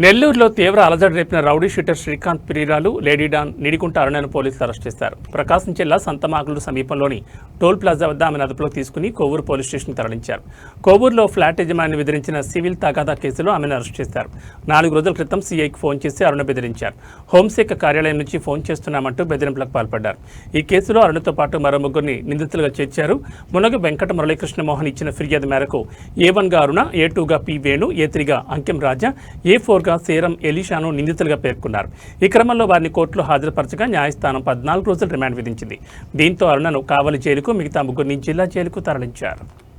నెల్లూరులో తీవ్ర అలజడి రేపిన రౌడీ షూటర్ శ్రీకాంత్ ప్రియురాలు లేడీ డాన్ నిడికుంట అరుణను పోలీసులు అరెస్ట్ చేశారు. ప్రకాశం జిల్లా సంతమాకులు సమీపంలోని టోల్ ప్లాజా వద్ద ఆమెను అదుపులోకి తీసుకుని కోవూరు పోలీస్ స్టేషన్ తరలించారు. కోవూరులో ఫ్లాట్ యజమాని బెదిరించిన సివిల్ తగాదా కేసులో ఆమెను అరెస్ట్ చేశారు. నాలుగు రోజుల క్రితం సీఐకి ఫోన్ చేసి అరుణ బెదిరించారు. హోంశాఖ కార్యాలయం నుంచి ఫోన్ చేస్తున్నామంటూ బెదిరింపులకు పాల్పడ్డారు. ఈ కేసులో అరుణతో పాటు మరో ముగ్గురిని నిందితులుగా చేర్చారు. మునగ వెంకట మురళీకృష్ణ మోహన్ ఇచ్చిన ఫిర్యాదు మేరకు ఏ వన్గా అరుణ ఏ టూగా పి వేణు ఏ త్రీగా అంకెం రాజా ఏ ఫోర్ ఫోర్గా సేరం ఎలీషాను నిందితులుగా పేర్కొన్నారు. ఈ క్రమంలో వారిని కోర్టులో హాజరుపరచగా న్యాయస్థానం పద్నాలుగు రోజులు రిమాండ్ విధించింది. దీంతో అరుణను కావలి జైలుకు మిగతా ముగ్గురిని జిల్లా జైలుకు తరలించారు.